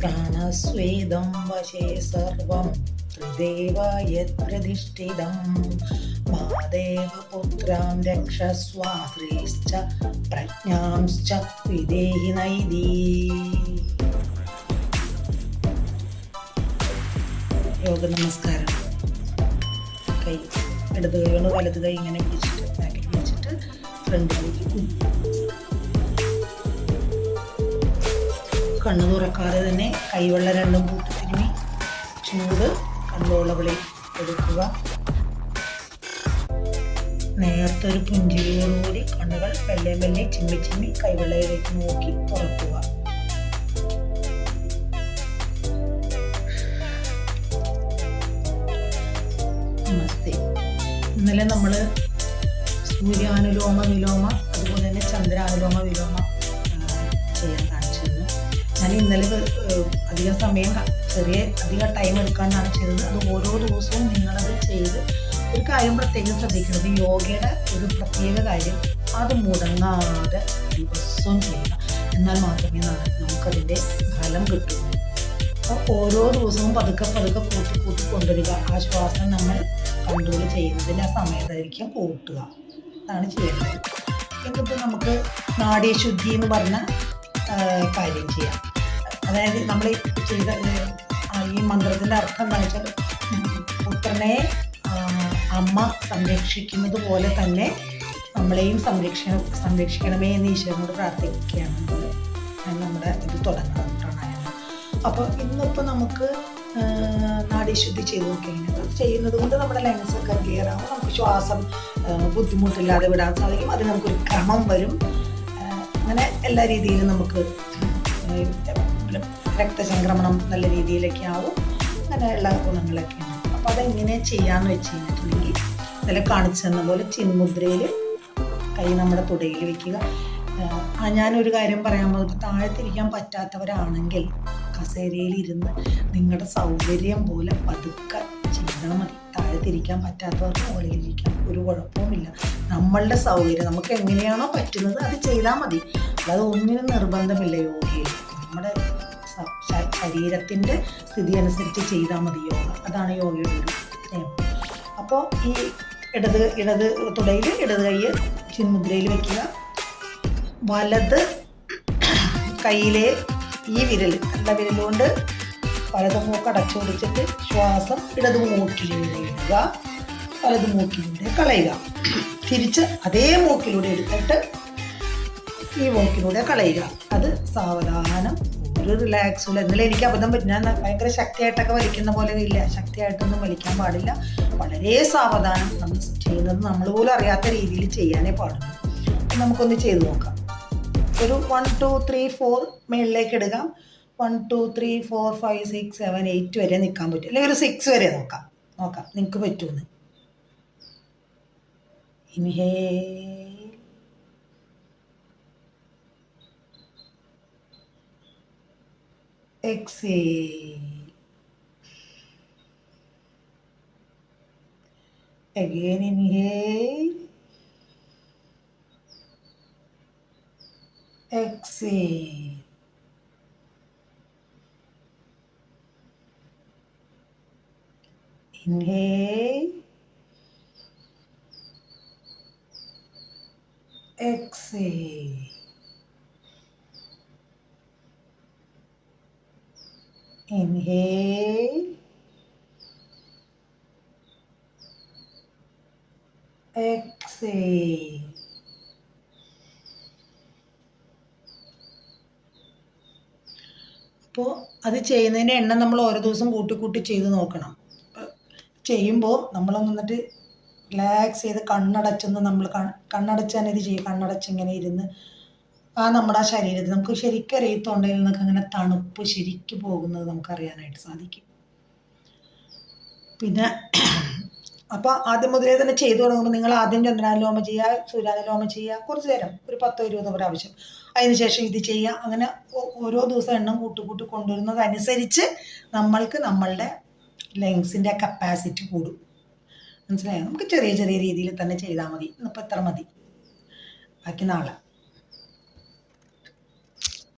പ്രാണസ്വേദം വശേ സർവം ത്രിദേവ യത്പ്രതിഷ്ഠിതം മാദേവ പുത്രാം രക്ഷസ്വാശ്രീശ്ച പ്രജ്ഞാംശ്ച വിദേഹി നൈദീ യോഗ നമസ്കാരം കൈ ഇടത് കൈ കൊണ്ട് വലത് കൈ ഇങ്ങനെ പിടിച്ചിട്ട് ബാക്കിൽ പിടിച്ചിട്ട് ഫ്രണ്ടിലേക്ക് കുനിയും. കണ്ണു തുറക്കാതെ തന്നെ കൈവെള്ള രണ്ടും കൂട്ടി തിരുമി ചൂട് കണ്ണുള്ളവളി എടുക്കുക. നേരത്തെ ഒരു പുഞ്ചിരിയോടുകൂടി കണ്ണുകൾ മെല്ലെ മെല്ലെ ചിമ്മി ചിമ്മി കൈവെള്ളയിലേക്ക് നോക്കി തുറക്കുക. നമസ്തേ. ഇന്നലെ നമ്മൾ സൂര്യാനുലോമ വിലോമ അതുപോലെ തന്നെ അധികം സമയം ചെറിയ അധികം ടൈം എടുക്കാണ്ടാണ് ചെയ്തത് അത് ഓരോ ദിവസവും നിങ്ങളത് ചെയ്ത് ഒരു കാര്യം പ്രത്യേകം ശ്രദ്ധിക്കുന്നത് യോഗയുടെ ഒരു പ്രത്യേക കാര്യം. അത് മുടങ്ങാതെ ദിവസവും ചെയ്യുക. എന്നാൽ മാത്രമേ നമുക്കതിന്റെ ഫലം കിട്ടുള്ളൂ അപ്പോൾ ഓരോ ദിവസവും പതുക്കെ പതുക്കെ കൂട്ടി കൂട്ടി കൊണ്ടുവരിക. ആ ശ്വാസം നമ്മൾ കൺട്രോൾ ചെയ്യുന്നതിന് ആ സമയത്തായിരിക്കും കൂട്ടുക. അതാണ് ചെയ്യേണ്ടത്. എന്നിട്ട് നമുക്ക് നാഡീശുദ്ധി എന്ന് പറഞ്ഞ കാര്യം ചെയ്യാം. അതായത് നമ്മൾ ചെയ്ത ഈ മന്ത്രത്തിന്റെ അർത്ഥം എന്താ വെച്ചാൽ പുത്രനെ അമ്മ സംരക്ഷിക്കുന്നത് പോലെ തന്നെ നമ്മളെയും സംരക്ഷണം സംരക്ഷിക്കണമേ എന്ന് ഈശ്വരനോട് പ്രാർത്ഥിക്കുകയാണ്. നമ്മൾ നമ്മുടെ ഇത് തുടങ്ങുന്നത് പ്രണായാമം. അപ്പോൾ ഇന്നിപ്പോൾ നമുക്ക് നാടീശുദ്ധി ചെയ്ത് നോക്കിക്കഴിഞ്ഞാൽ അത് ചെയ്യുന്നത് കൊണ്ട് നമ്മുടെ ലങ്സ് ഒക്കെ ക്ലിയർ ആവും. നമുക്ക് ശ്വാസം ബുദ്ധിമുട്ടില്ലാതെ വിടാൻ സാധിക്കും. അതിന് നമുക്കൊരു ക്രമം വരും. അങ്ങനെ എല്ലാ രീതിയിലും നമുക്ക് രക്തചംക്രമണം നല്ല രീതിയിലൊക്കെ ആവും. അങ്ങനെയുള്ള ഗുണങ്ങളൊക്കെ ഉണ്ട് അപ്പോൾ അതെങ്ങനെ ചെയ്യാമെന്ന് വെച്ച് കഴിഞ്ഞിട്ടുണ്ടെങ്കിൽ ഇതിൽ കാണിച്ചു തന്ന പോലെ ചിന്മുദ്രയിൽ കൈ നമ്മുടെ തുടയിൽ വെക്കുക. ഞാനൊരു കാര്യം പറയാൻ പോകുന്നത്. താഴത്തിരിക്കാൻ പറ്റാത്തവരാണെങ്കിൽ കസേരയിൽ ഇരുന്ന് നിങ്ങളുടെ സൗകര്യം പോലെ പതുക്കെ ചെയ്താൽ മതി. താഴത്തിരിക്കാൻ പറ്റാത്തവർക്ക് മുകളിലിരിക്കാം ഒരു കുഴപ്പവുമില്ല. നമ്മളുടെ സൗകര്യം നമുക്ക് എങ്ങനെയാണോ പറ്റുന്നത് അത് ചെയ്താൽ മതി. അല്ലാതെ ഒന്നിനും നിർബന്ധമില്ല യോഗയിൽ. ശരീരത്തിന്റെ സ്ഥിതി അനുസരിച്ച് ചെയ്താൽ മതി യോഗ അതാണ് യോഗയുടെ ഒരു നിയമം അപ്പോൾ ഈ ഇടത് ഇടത് തുടയിൽ ഇടത് കൈ ചിന്മുദ്രയിൽ വെക്കുക വലത് കയ്യിലെ ഈ വിരൽ നല്ല വിരലുകൊണ്ട് വലത് മൂക്ക് അടച്ചു പിടിച്ചിട്ട് ശ്വാസം ഇടത് മൂക്കിലൂടെ ഇടുക. വലത് മൂക്കിലൂടെ കളയുക. തിരിച്ച് അതേ മൂക്കിലൂടെ എടുത്തിട്ട് ഈ മൂക്കിലൂടെ കളയുക. അത് സാവധാനം ഒരു റിലാക്സുള്ള എന്നാലും എനിക്ക് അബദ്ധം പറ്റും. ഞാൻ ഭയങ്കര ശക്തിയായിട്ടൊക്കെ വലിക്കുന്ന പോലെ ഇല്ല. ശക്തിയായിട്ടൊന്നും വലിക്കാൻ പാടില്ല. വളരെ സാവധാനം നമ്മൾ ചെയ്യുന്നത് നമ്മൾ പോലും അറിയാത്ത രീതിയിൽ ചെയ്യാനേ പാടുള്ളൂ. നമുക്കൊന്ന് ചെയ്തു നോക്കാം. ഒരു വൺ ടു ത്രീ ഫോർ മേളിലേക്ക് ഇടുക. One two three four five six seven eight വരെ നിൽക്കാൻ പറ്റും. അല്ലെങ്കിൽ ഒരു സിക്സ് വരെ നോക്കാം. നോക്കാം. നിങ്ങൾക്ക് പറ്റുമെന്ന്. ഇൻഹേ exhale. Again inhale. Exhale. Inhale. Exhale. Inhale. Exhale. അപ്പോൾ അത് ചെയ്യുന്നതിന്റെ എണ്ണം നമ്മൾ ഓരോ ദിവസം കൂട്ടി കൂട്ടി ചെയ്ത് നോക്കണം ചെയ്യുമ്പോൾ നമ്മൾ നിന്നിട്ട് റിലാക്സ് ചെയ്ത് കണ്ണടച്ചൊന്ന് നമ്മൾ കണ്ണടച്ച് തന്നെ ഇത് ചെയ്യും കണ്ണടച്ച് ഇങ്ങനെ ഇരുന്ന് ആ നമ്മുടെ ശരീരത്തിൽ നമുക്ക് ശരിക്കും അറിയാം തൊണ്ടയിൽ നിന്നൊക്കെ അങ്ങനെ തണുപ്പ് ശരിക്ക് പോകുന്നത് നമുക്ക് അറിയാനായിട്ട് സാധിക്കും. പിന്നെ അപ്പോൾ ആദ്യം മുതലേ തന്നെ ചെയ്തു തുടങ്ങുമ്പോൾ നിങ്ങൾ ആദ്യം ചന്ദ്രാനുലോമം ചെയ്യുക സൂര്യാനുലോമം ചെയ്യുക കുറച്ച് നേരം ഒരു പത്തോ ഇരുപതോ പ്രാവശ്യം അതിനുശേഷം ഇത് ചെയ്യുക. അങ്ങനെ ഓരോ ദിവസം എണ്ണം കൂട്ടി കൂട്ടി കൊണ്ടുവരുന്നതനുസരിച്ച് നമ്മൾക്ക് നമ്മളുടെ ലങ്സിന്റെ കപ്പാസിറ്റി കൂടും. മനസ്സിലായോ? നമുക്ക് ചെറിയ ചെറിയ രീതിയിൽ തന്നെ ചെയ്താൽ മതി. ഇന്നിപ്പോൾ എത്ര മതി. ബാക്കി നാളെ.